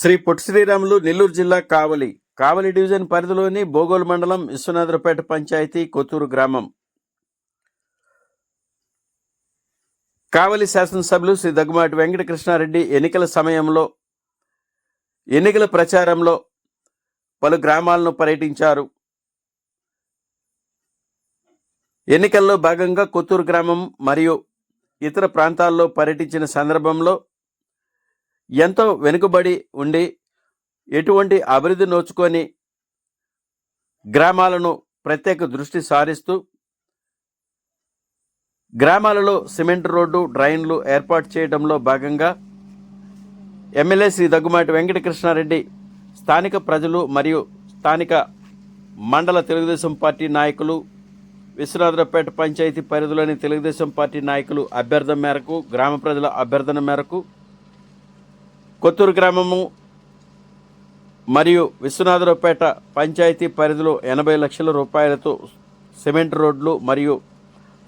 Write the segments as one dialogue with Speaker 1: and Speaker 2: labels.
Speaker 1: శ్రీ పొట్టి శ్రీరాములు నెల్లూరు జిల్లా కావలి. కావలి డివిజన్ పరిధిలోని బోగోలు మండలం విశ్వనాథరపేట పంచాయతీ కొత్తూరు గ్రామం. కావలి శాసనసభ్యులు శ్రీ దగ్గుమాటి వెంకటకృష్ణారెడ్డి ఎన్నికల సమయంలో ఎన్నికల ప్రచారంలో పలు గ్రామాలను పర్యటించారు. ఎన్నికల్లో భాగంగా కొత్తూరు గ్రామం మరియు ఇతర ప్రాంతాల్లో పర్యటించిన సందర్భంలో ఎంతో వెనుకబడి ఉండి ఎటువంటి అభివృద్ధి నోచుకొని గ్రామాలను ప్రత్యేక దృష్టి సారిస్తూ గ్రామాలలో సిమెంట్ రోడ్డు డ్రైన్లు ఏర్పాటు చేయడంలో భాగంగా ఎమ్మెల్యే శ్రీ దగ్గుమాటి వెంకటకృష్ణారెడ్డి స్థానిక ప్రజలు మరియు స్థానిక మండల తెలుగుదేశం పార్టీ నాయకులు విశ్వనాథరావుపేట పంచాయతీ పరిధిలోని తెలుగుదేశం పార్టీ నాయకులు అభ్యర్థన మేరకు గ్రామ ప్రజల అభ్యర్థన మేరకు కొత్తూరు గ్రామము మరియు విశ్వనాథరావుపేట పంచాయతీ పరిధిలో ఎనభై లక్షల రూపాయలతో సిమెంట్ రోడ్లు మరియు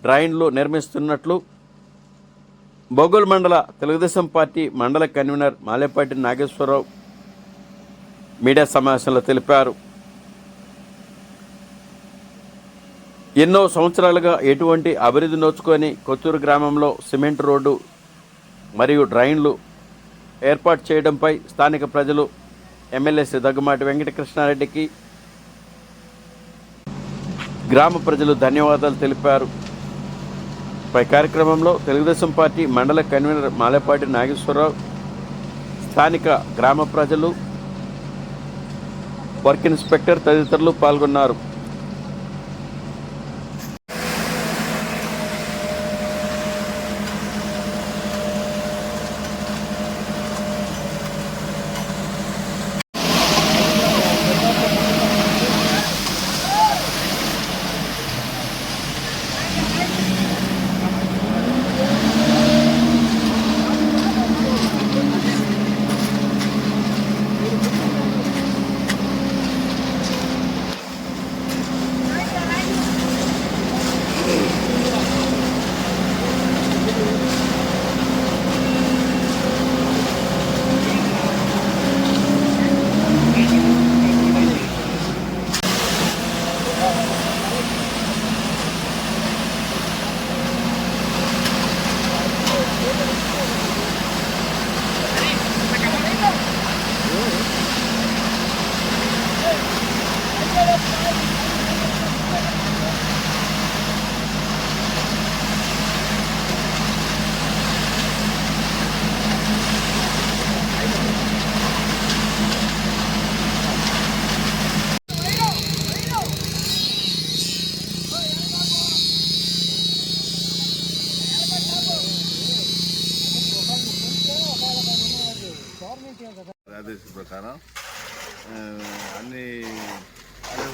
Speaker 1: డ్రైన్లు నిర్మిస్తున్నట్లు బొగ్గోలు మండల తెలుగుదేశం పార్టీ మండల కన్వీనర్ మాలేపాటి నాగేశ్వరరావు మీడియా సమావేశంలో తెలిపారు. ఎన్నో సంవత్సరాలుగా ఎటువంటి అభివృద్ధి నోచుకొని కొత్తూరు గ్రామంలో సిమెంట్ రోడ్డు మరియు డ్రైన్లు ఏర్పాటు చేయడంపై స్థానిక ప్రజలు ఎమ్మెల్యే శ్రీ దగ్గుమాటి వెంకటకృష్ణారెడ్డికి గ్రామ ప్రజలు ధన్యవాదాలు తెలిపారు. పై కార్యక్రమంలో తెలుగుదేశం పార్టీ మండల కన్వీనర్ మాలేపాటి నాగేశ్వరరావు స్థానిక గ్రామ ప్రజలు వర్క్ ఇన్స్పెక్టర్ తదితరులు పాల్గొన్నారు.
Speaker 2: ఆదేశం ప్రకారం అన్ని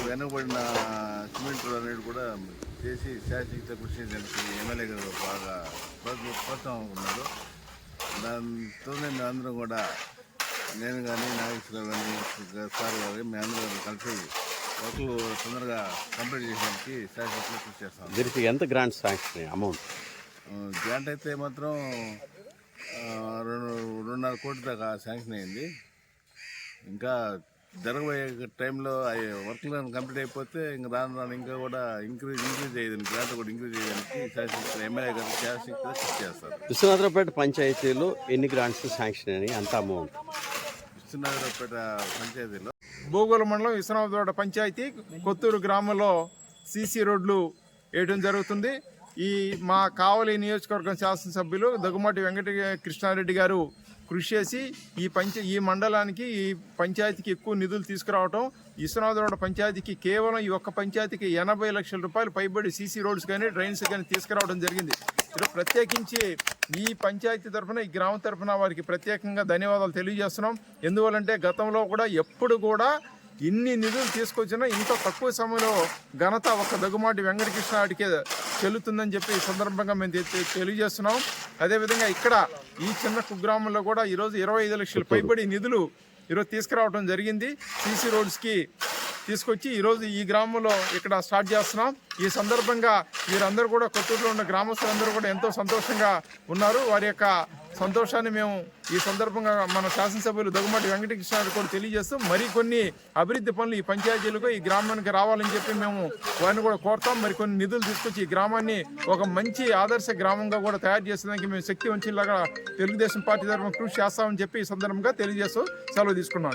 Speaker 2: వెనుకబడిన సిమెంట్ రోడ్ అనేది కూడా చేసి శాశ్వత కృషి చేయడానికి ఎమ్మెల్యే గారు బాగా ప్రోత్స- ప్రోత్సాహం ఉన్నారు. దాంతో మేము అందరం కూడా నేను కానీ నాగేశ్వరరావు కానీ సార్ గారు మేము అందరం కలిసి వర్క్లు తొందరగా కంప్లీట్ చేయడానికి శాశ్వతంగా కృషి చేస్తాం.
Speaker 1: దీనికి ఎంత గ్రాంట్ శాంక్షన్ అమౌంట్?
Speaker 2: గ్రాంట్ అయితే మాత్రం రెండు రెండున్నర కోట్ల దాకా శాంక్షన్ అయింది. ఇంకా జరగబోయే టైంలో అవి వర్క్లు కంప్లీట్ అయిపోతే ఇంకా రాను రాను ఇంకా కూడా ఇంక్రీజ్ ఇంక్రీజ్ అయ్యేది గ్రాంట్ కూడా ఇంక్రీజ్ చేయడానికి శాశ్వత ఎమ్మెల్యే గారు కృషి చేస్తారు.
Speaker 1: విశ్వనాథరావుపేట పంచాయతీలో ఎన్ని గ్రాంట్స్ శాంక్షన్ అని అంత అమౌంట్
Speaker 2: విశ్వనాథరావుపేట పంచాయతీలో?
Speaker 3: భూగోళ మండలం విశ్వనాథవాడ పంచాయతీ కొత్తూరు గ్రామంలో సీసీ రోడ్లు వేయడం జరుగుతుంది. ఈ మా కావలి నియోజకవర్గం శాసనసభ్యులు దగ్గుమాటి వెంకట కృష్ణారెడ్డి గారు కృషి చేసి ఈ పంచ ఈ మండలానికి ఈ పంచాయతీకి ఎక్కువ నిధులు తీసుకురావటం విశ్వనాథవాడ పంచాయతీకి కేవలం ఈ ఒక్క పంచాయతీకి ఎనభై లక్షల రూపాయలు పైబడి సీసీ రోడ్స్ కానీ డ్రైన్స్ కానీ తీసుకురావడం జరిగింది. ప్రత్యేకించి ఈ పంచాయతీ తరఫున ఈ గ్రామం తరఫున వారికి ప్రత్యేకంగా ధన్యవాదాలు తెలియజేస్తున్నాం. ఎందువల్లంటే గతంలో కూడా ఎప్పుడు కూడా ఇన్ని నిధులు తీసుకొచ్చినా ఇంత తక్కువ సమయంలో ఘనత ఒక దగ్గుమాటి వెంకటకృష్ణాడికే చెల్లుతుందని చెప్పి ఈ సందర్భంగా మేము తెలియజేస్తున్నాం. అదేవిధంగా ఇక్కడ ఈ చిన్న కుగ్రామంలో కూడా ఈరోజు ఇరవై ఐదు లక్షల పైబడి నిధులు ఈరోజు తీసుకురావడం జరిగింది. సీసీ రోడ్స్కి తీసుకొచ్చి ఈరోజు ఈ గ్రామంలో ఇక్కడ స్టార్ట్ చేస్తున్నాం. ఈ సందర్భంగా వీరందరూ కూడా కొత్తూరులో ఉన్న గ్రామస్తులందరూ కూడా ఎంతో సంతోషంగా ఉన్నారు. వారి యొక్క సంతోషాన్ని మేము ఈ సందర్భంగా మన శాసనసభ్యులు దగ్గుమాటి వెంకటకృష్ణ కూడా తెలియజేస్తూ మరికొన్ని అభివృద్ధి పనులు ఈ పంచాయతీలకు ఈ గ్రామానికి రావాలని చెప్పి మేము వారిని కూడా కోరుతాం. మరి కొన్ని నిధులు తీసుకొచ్చి ఈ గ్రామాన్ని ఒక మంచి ఆదర్శ గ్రామంగా కూడా తయారు చేసేదానికి మేము శక్తి వంచేలాగా తెలుగుదేశం పార్టీ తరఫున కృషి చేస్తామని చెప్పి ఈ సందర్భంగా తెలియజేస్తూ సెలవు తీసుకున్నాం.